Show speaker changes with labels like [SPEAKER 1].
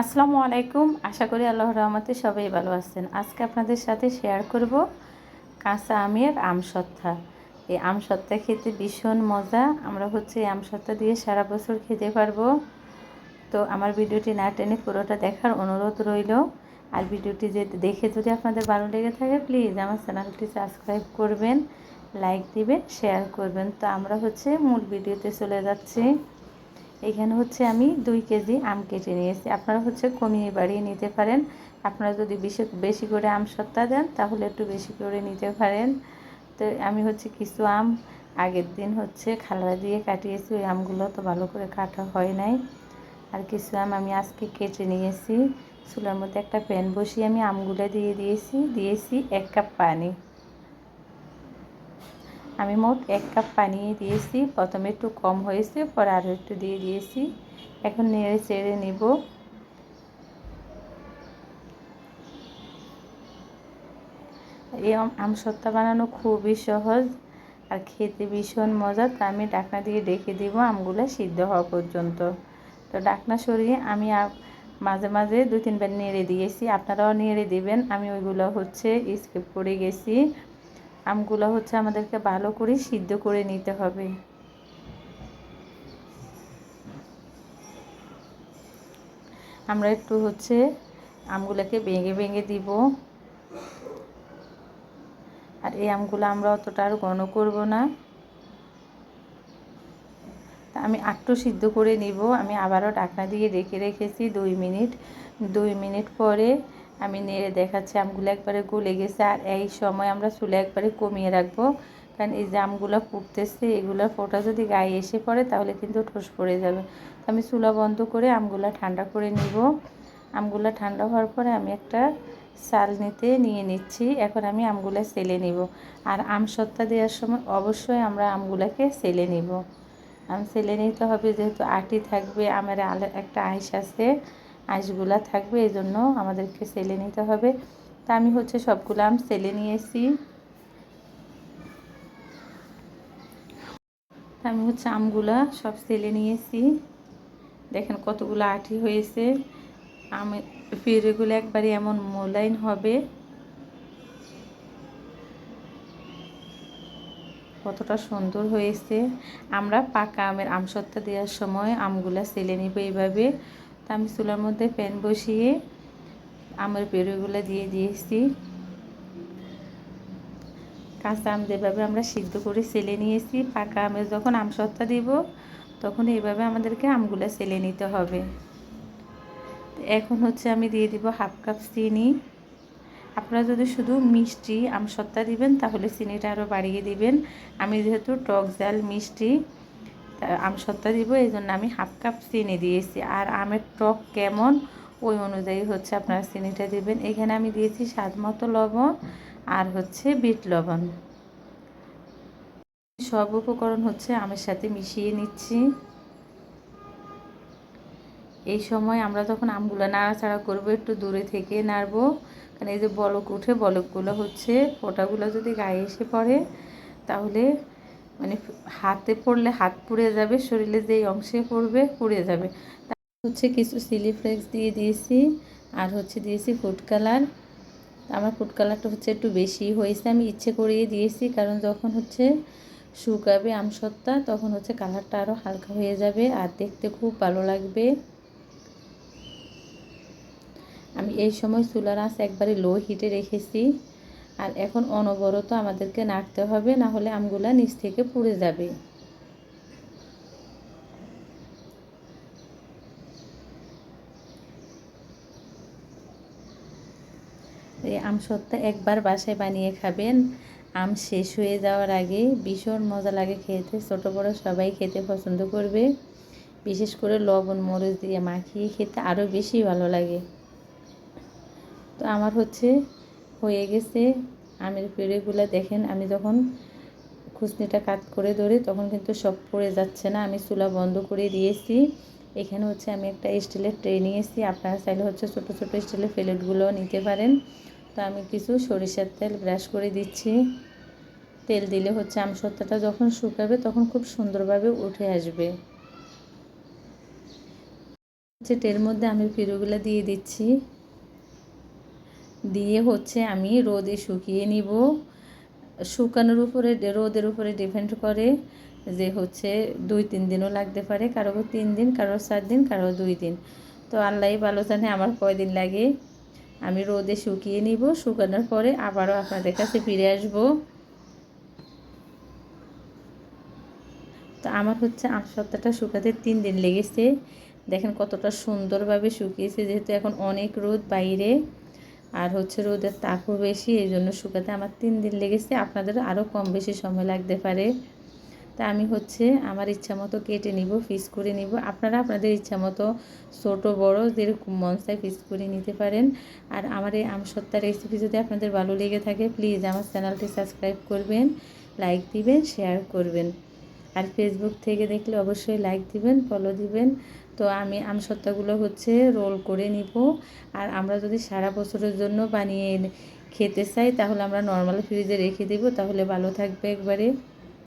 [SPEAKER 1] আসসালামু আলাইকুম। আশা করি আল্লাহর রহমতে সবাই ভালো আছেন। আজকে আপনাদের সাথে শেয়ার করব কাঁচা আমের আমসত্তা এই আমসত্তা খেতে ভীষণ মজা। আমরা হচ্ছে এই আমসত্তা দিয়ে সারা বছর খেতে পারব। তো আমার ভিডিওটি না টেনে পুরোটা দেখার অনুরোধ রইল। আর ভিডিওটি যে দেখে যদি আপনাদের ভালো লেগে থাকে প্লিজ আমার চ্যানেলটি সাবস্ক্রাইব করবেন লাইক দিবেন শেয়ার করবেন। তো আমরা হচ্ছে মূল ভিডিওতে চলে যাচ্ছি। এখানে হচ্ছে আমি দুই কেজি আম কেটে নিয়েছি। আপনারা হচ্ছে কমিয়ে বাড়িয়ে নিতে পারেন। আপনারা যদি বেশি বেশি করে আম সত্তা দেন, তাহলে একটু বেশি করে নিতে পারেন। তো আমি হচ্ছে কিছু আম আগের দিন হচ্ছে খালা দিয়ে কাটিয়েছি, ওই আমগুলো তো ভালো করে কাটা হয় নাই। আর কিছু আম আমি আজকে কেটে নিয়েছি। চুলার মধ্যে একটা প্যান বসিয়ে আমি আমগুলো দিয়ে দিয়েছি দিয়েছি এক কাপ পানি। আমি মোট এক কাপ পানি দিয়েছি। প্রথমে একটু কম হয়েছে, পরে আরও একটু দিয়ে দিয়েছি। এখন নেড়ে চেড়ে নেব। এই আমসত্তা বানানো খুবই সহজ আর খেতে ভীষণ মজা তো আমি ডাকনা দিয়ে ডেকে দিব, আমগুলো সিদ্ধ হওয়া পর্যন্ত। তো ডাকনা সরিয়ে আমি মাঝে মাঝে দু তিনবার নেড়ে দিয়েছি। আপনারাও নেড়ে দিবেন। আমি ওইগুলো হচ্ছে স্কিপ করে গেছি। আমগুলো হচ্ছে আমাদেরকে ভালো করে সিদ্ধ করে নিতে হবে। আমরা একটু হচ্ছে আমগুলোকে ভেঙে ভেঙে দিব। আর এই আমগুলো আমরা অতটা আর ঘন করব না। আমি আটটু সিদ্ধ করে নিব। আমি আবারও ঢাকনা দিয়ে রেখে রেখেছি দুই মিনিট। দুই মিনিট পরে আমি নেড়ে দেখাচ্ছি, আমগুলো একবারে গলে গেছে। আর এই সময় আমরা চুলে একবারে কমিয়ে রাখব। কারণ এই যে আমগুলো ফুটতেছে, এগুলোর ফোটা যদি গায়ে এসে পড়ে, তাহলে কিন্তু ঠোস পড়ে যাবে। তো আমি চুলা বন্ধ করে আমগুলো ঠান্ডা করে নিব। আমগুলো ঠান্ডা হওয়ার পরে আমি একটা চাল নিতে নিয়ে নিচ্ছি। এখন আমি আমগুলো সেলে নিব। আর আম সত্তা দেওয়ার সময় অবশ্যই আমরা আমগুলোকে সেলে নিব। আম সেলে নিতে হবে, যেহেতু আটি থাকবে, আমের একটা আইস আছে। আঁশগুলা থাকবে এই জন্য আমাদেরকে সেলে নিতে হবে। তা আমি হচ্ছে সবগুলো আম সেলে নিয়েছি। আমি হচ্ছে আমগুলা সব সেলে নিয়েছি। দেখেন কতগুলো আঠি হয়েছে। আমি পেরেগুলো একবারে এমন মোলাইন হবে। কতটা সুন্দর হয়েছে। আমরা পাকা আমের আমসত্তা দেওয়ার সময় আমগুলা সেলে নিব এইভাবে। তা আমি চুলার মধ্যে প্যান বসিয়ে আমের পেরোগুলো দিয়ে দিয়েছি। কাঁচা আম যেভাবে আমরা সিদ্ধ করে সেলে নিয়েছি, পাকা আমের যখন আম সত্তা দিব, তখন এইভাবে আমাদেরকে আমগুলো সেলে নিতে হবে। এখন হচ্ছে আমি দিয়ে দিব হাফ কাপ চিনি। আপনারা যদি শুধু মিষ্টি আম সত্তা দিবেন, তাহলে চিনিটা আরও বাড়িয়ে দিবেন। আমি যেহেতু টক জাল মিষ্টি আম সত্তা দিব, এই জন্য আমি হাফ কাপ চিনি দিয়েছি। আর আমের টক কেমন, ওই অনুযায়ী হচ্ছে আপনারা চিনিটা দিবেন। এখানে আমি দিয়েছি স্বাদ মতো লবণ আর হচ্ছে বিট লবণ। সব উপকরণ হচ্ছে আমের সাথে মিশিয়ে নিচ্ছি। এই সময় আমরা যখন আমগুলো নাড়াচাড়া করব, একটু দূরে থেকে নাড়বো, কারণ এই যে বলক উঠে, বলকগুলো হচ্ছে, ফোটাগুলো যদি গায়ে এসে পড়ে, তাহলে মানে হাতে পড়লে হাত পুড়ে যাবে, শরীরে যেই অংশে পড়বে পুড়ে যাবে। হচ্ছে কিছু সিলি ফ্লেক্স দিয়ে দিয়েছি, আর হচ্ছে দিয়েছি ফুড কালার। আমার ফুড কালারটা হচ্ছে একটু বেশি হয়েছে, আমি ইচ্ছে করিয়ে দিয়েছি, কারণ যখন হচ্ছে শুকাবে আমসত্তা তখন হচ্ছে কালারটা আরও হালকা হয়ে যাবে, আর দেখতে খুব ভালো লাগবে। আমি এই সময় চুলার আঁচ একবারে লো হিটে রেখেছি। আর এখন অনবরত আমাদেরকে নাড়তে হবে, না হলে আমগুলা নিচ থেকে পুড়ে যাবে। এই আম সত্তা একবার বাসায় বানিয়ে খাবেন। আম শেষ হয়ে যাওয়ার আগে ভীষণ মজা লাগে খেতে, ছোটো বড়ো সবাই খেতে পছন্দ করবে। বিশেষ করে লবণ, মরিচ দিয়ে মাখিয়ে খেতে আরও বেশি ভালো লাগে। তো আমার হচ্ছে হয়ে গেছে। আমের পেড়েগুলো দেখেন, আমি যখন খুসনিটা কাট করে ধরে তখন কিন্তু সব পড়ে যাচ্ছে না। আমি চুলা বন্ধ করে দিয়েছি। এখানে হচ্ছে আমি একটা স্টিলের ট্রে নিয়েছি। আপনারা চাইলে হচ্ছে ছোটো ছোটো স্টিলের প্লেটগুলোও নিতে পারেন। তো আমি কিছু সরিষার তেল ব্রাশ করে দিচ্ছি। তেল দিলে হচ্ছে আম আমসত্ত্বটা যখন শুকাবে তখন খুব সুন্দরভাবে উঠে আসবে। হচ্ছে এর মধ্যে আমি পিরুগুলো দিয়ে দিচ্ছি। দিয়ে হচ্ছে আমি রোদে শুকিয়ে নিব। শুকানোর উপরে, রোদের উপরে ডিপেন্ড করে যে হচ্ছে দুই, তিন দিনও লাগতে পারে, কারও তিন দিন, কারও চার দিন, কারও দুই দিন। তো আল্লাহ ভালো জানে আমার কয়দিন লাগে। আমি রোদে শুকিয়ে নিব, শুকানোর পরে আবারও আপনাদের কাছে ফিরে আসব। তো আমার হচ্ছে আট সপ্তাহটা শুকাতে তিন দিন লেগেছে। দেখেন কতটা সুন্দরভাবে শুকিয়েছে, যেহেতু এখন অনেক রোদ বাইরে। আর হচ্ছে রোদের তাপও বেশি, এই জন্য শুকাতে আমার তিন দিন লেগেছে। আপনাদের আরও কম বেশি সময় লাগতে পারে। তা আমি হচ্ছে আমার ইচ্ছা মতো কেটে নিব ফিস করে নিব। আপনারা আপনাদের ইচ্ছা মতো ছোটো, বড়ো যেরকম মনসায় ফিস করে নিতে পারেন। আর আমার এই আমসত্তা রেসিপি যদি আপনাদের ভালো লেগে থাকে প্লিজ আমার চ্যানেলটি সাবস্ক্রাইব করবেন লাইক দিবেন শেয়ার করবেন। আর ফেসবুক থেকে দেখলে অবশ্যই লাইক দিবেন ফলো দিবেন। তো আমি আমসত্ত্বাগুলো হচ্ছে রোল করে নিব। আর আমরা যদি সারা বছরের জন্য বানিয়ে খেতে চাই, তাহলে আমরা নর্মাল ফ্রিজে রেখে দেব। তাহলে ভালো থাকবে একবারে।